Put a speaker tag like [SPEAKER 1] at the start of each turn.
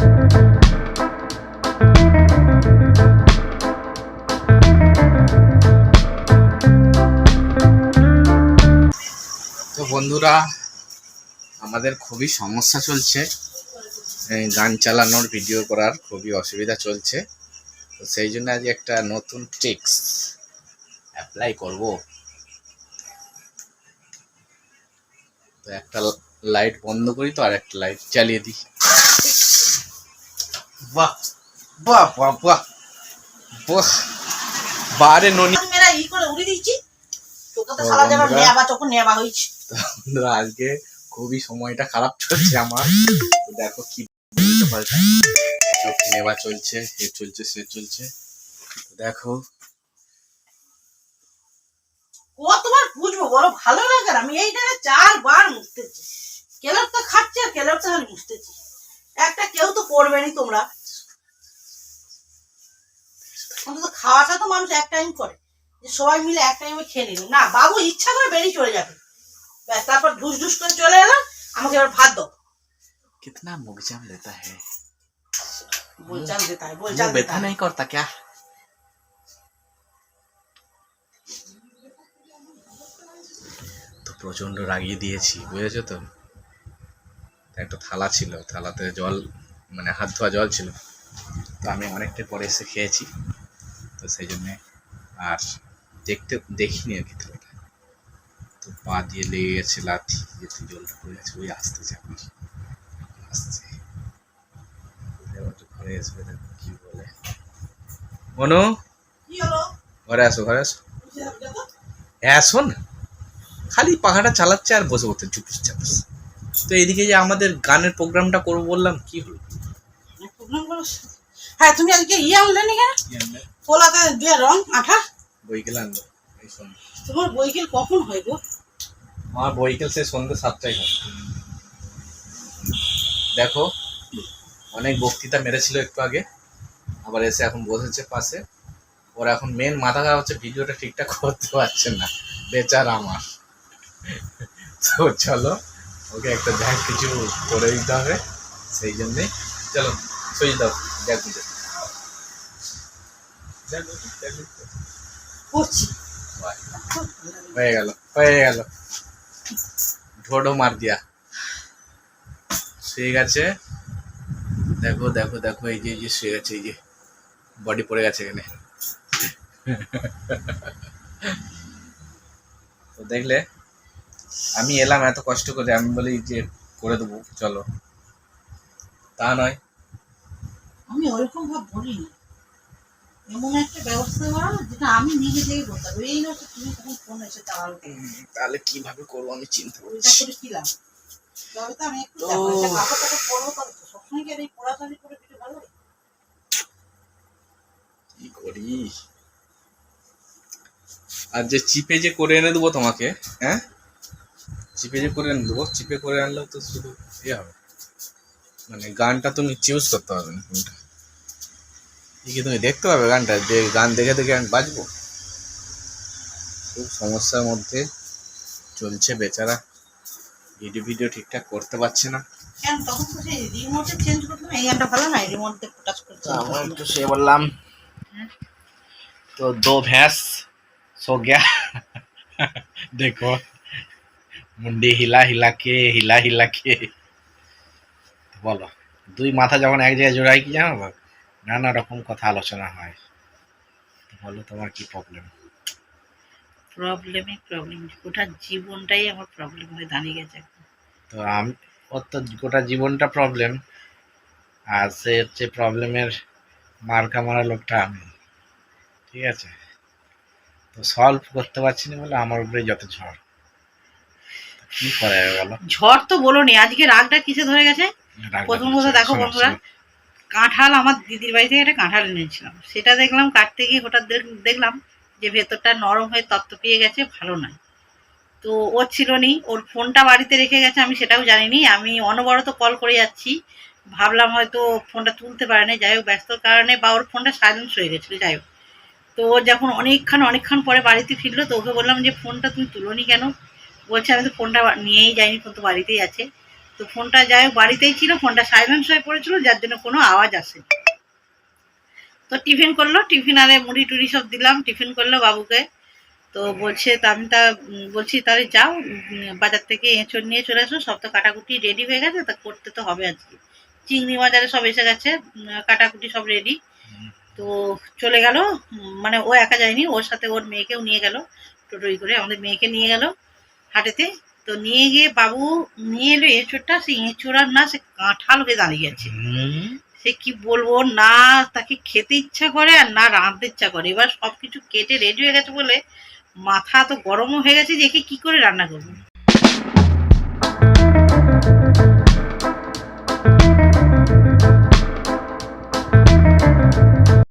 [SPEAKER 1] তো বন্ধুরা, আমাদের খুবই সমস্যা চলছে। গান চালানোর ভিডিও করার খুবই অসুবিধা চলছে। তো সেই জন্য আজ একটা নতুন ট্রিক্স অ্যাপ্লাই করব। তো একটা লাইট বন্ধ করি তো, আর একটা লাইট চালিয়ে দিই। বাহ বাহ বাহ বাহ বাহ বারে ননি
[SPEAKER 2] মেরা ই করে উড়ে দিচ্ছি তোকে তো সারা
[SPEAKER 1] বন্ধুরা।
[SPEAKER 2] নেবা তখন নেবা হয়েছে।
[SPEAKER 1] আজকে খুবই সময়টা খারাপ চলছে আমার। দেখো কি বলতে পাল্টা চোখ নেওয়া চলছে এ চলছে সে চলছে। দেখো।
[SPEAKER 2] কতবার বুঝব বড় ভালো লাগে না। আমি এই জায়গায় চারবার মুছতেছি। কেলার তো খাচ্ছে আর কেলার তো মুছতেছি। একটা কেউ তো করবে নি তোমরা অন্তত খাওয়াটা তো মানুষ এক টাইম করে যে সবাই মিলে এক টাইমে খেয়ে নিল না বাবু ইচ্ছা করে বেরিয়ে চলে যাবে ব্যাস তারপর ঢুস ঢুস করে চলে এলাম আমাকে এবার ভাত দাও
[SPEAKER 1] कितना मुगजाम लेता है
[SPEAKER 2] বলচাল দেতা হয়
[SPEAKER 1] मुंह
[SPEAKER 2] বলচাল দেতা
[SPEAKER 1] व्यथा
[SPEAKER 2] হয়।
[SPEAKER 1] नहीं करता क्या তো প্রচন্ড রাগিয়ে দিয়েছি বুঝেছো তো একটা থালা ছিল থালাতে জল মানে হাত ধোয়া জল ছিল। তো আমি অনেকটা পরে এসে খেয়েছি। তো সেই জন্যে আর দেখতে দেখিনি আর কি থালাটা। তো পা দিয়ে লেগে গেছে লাথি যেতে জলটা পড়ে গেছে ওই আসতেছে এখন আসছে। ঘরে আসবে কি বলে। মনু? ঘরে আসো ঘরে আসো? হ্যাঁ শোন। খালি পাখাটা চালাচ্ছে আর বসে বসে চুপুস চাপুস তো এদিকে যে আমাদের গানের প্রোগ্রামটা করব বললাম কি হলো?
[SPEAKER 2] হ্যাঁ তুমি আজকে ইয়ে আনলে নি কেন? পোলাতে দিয়ে রং আঠা।
[SPEAKER 1] বইকেল আনলো
[SPEAKER 2] তোমার বইকেল কখন হয় গো?
[SPEAKER 1] আমার বইকেল সে সন্ধ্যে সাতটায় হয়। দেখো অনেক বক্তৃতা মেরেছিল একটু আগে আবার এসে এখন বসেছে পাশে। ওর এখন মেন মাথা খারাপ হচ্ছে ভিডিওটা ঠিকঠাক করতে পারছে না। বেচার আমার। তো চলো ওকে একটা দেখ কিছু করে দিতে হবে সেই জন্যে চলো সই দাও দেখ বুঝে হয়ে গেল হয়ে গেল। ঢোডো মার দিয়া। শুয়ে গেছে। দেখো দেখো দেখো এই যে এই যে শুয়ে গেছে এই যে। বডি পড়ে গেছে এখানে। তো দেখলে আমি এলাম এত কষ্ট করে আমি বলি যে করে দেবো চলো। তা নয়।
[SPEAKER 2] আমি ওরকম ভাব বলিনি। এমন একটা ব্যবস্থা করো যেটা আমি নিজে থেকে করতে পারব। এই না তুমি তখন ফোন এসে
[SPEAKER 1] তাহলে কীভাবে করব আমি চিন্তা করছি।
[SPEAKER 2] করে কি লাভ? তবে তো আমি একটু
[SPEAKER 1] তো-
[SPEAKER 2] যাব এটা কাপড় টাপড় পরবো তবে তো সবসময় কি আর এই করে কিছু ভালো
[SPEAKER 1] কি করি? আর যে চিপে যে করে এনে দেবো তোমাকে হ্যাঁ? চিপে যে করে এনে দেবো চিপে করে আনলেও তো শুধু ইয়ে হবে। মানে গানটা তুমি চুজ করতে পারবে না কোনটা। এই কি তুমি দেখতে পাবে গানটা? যে গান দেখে দেখে আমি বাজবো? খুব সমস্যার মধ্যে চলছে বেচারা। ভিডিও ভিডিও ঠিকঠাক করতে পারছে না।
[SPEAKER 2] কেন? তখন তো সেই রিমোটে চেঞ্জ করতে হবে এই গানটা
[SPEAKER 1] মুন্ডি হিলা হিলা কে হিলা হিলা কে। বলো দুই মাথা যখন এক জায়গায় জোড়ায় কি জানো? নানা রকম কথা আলোচনা হয়। বলো তোমার কি প্রবলেম
[SPEAKER 2] প্রবলেমই প্রবলেম গোটা জীবনটাই আমার প্রবলেম হয়ে দাঁড়িয়ে গেছে
[SPEAKER 1] তো আমি ওর তো গোটা জীবনটা প্রবলেম আর সে হচ্ছে প্রবলেমের মার্কা মারা লোকটা আমি। ঠিক আছে? তো সলভ করতে পারছি না বলে আমার উপরে যত ঝড়। কি করা যাবে বলো?
[SPEAKER 2] ঝড় তো বলো নি আজকে রাগটা কিসে ধরে গেছে? প্রথম। কথা দেখো বন্ধুরা। কাঁঠাল আমার দিদির বাড়ি থেকে একটা কাঁঠাল এনেছিলাম। সেটা দেখলাম কাটতে গিয়ে হঠাৎ দেখলাম যে ভেতরটা নরম হয়ে তত্ত্ব পেয়ে গেছে ভালো নয়। তো ওর ছিল নি ওর ফোনটা বাড়িতে রেখে গেছে আমি সেটাও জানিনি। আমি অনবরত কল করে যাচ্ছি। ভাবলাম হয়তো ফোনটা তুলতে পারে না যাই হোক ব্যস্তর কারণে বা ওর ফোনটা সাইলেন্স হয়ে গেছিল যাই হোক। তো যখন অনেকক্ষণ অনেকক্ষণ পরে বাড়িতে ফিরলো তো ওকে বললাম যে ফোনটা তুমি তুলোনি কেন? বলছে, আমি তো ফোনটা নিয়েই যাইনি, ফোন তো বাড়িতেই আছে। তো ফোনটা যাই বাড়িতেই ছিল, ফোনটা সাইলেন্স হয়ে পড়েছিল, যার জন্য কোনো আওয়াজ আসেনি তো টিফিন করল, টিফিন আরে মুড়ি টুড়ি সব দিলাম, টিফিন করল বাবুকে। তো বলছে, তা আমি তা, বলছি, তাহলে যাও বাজার থেকে এঁচড় নিয়ে চলে আসো সব তো কাটাকুটি রেডি হয়ে গেছে, তা করতে তো হবে আজকে। চিংড়ি বাজারে সব এসে গেছে কাটাকুটি সব রেডি তো চলে গেল মানে ও একা যায়নি, ওর সাথে ওর মেয়েকেও নিয়ে গেল, টোটোই করে, আমাদের মেয়েকে নিয়ে গেল। হাটেতে। তো নিয়ে গিয়ে বাবু নিয়ে এলো, এঁচোড়টা, সেই এঁচোড় আর না, সে কাঁঠাল হয়ে দাঁড়িয়ে আছে। সে কি বলব, না তাকে খেতে ইচ্ছা করে আর না রাঁধতে ইচ্ছা করে। এবার সব কিছু কেটে রেডি হয়ে গেছে বলে মাথা তো গরমও হয়ে গেছে যে কি করে রান্না করব।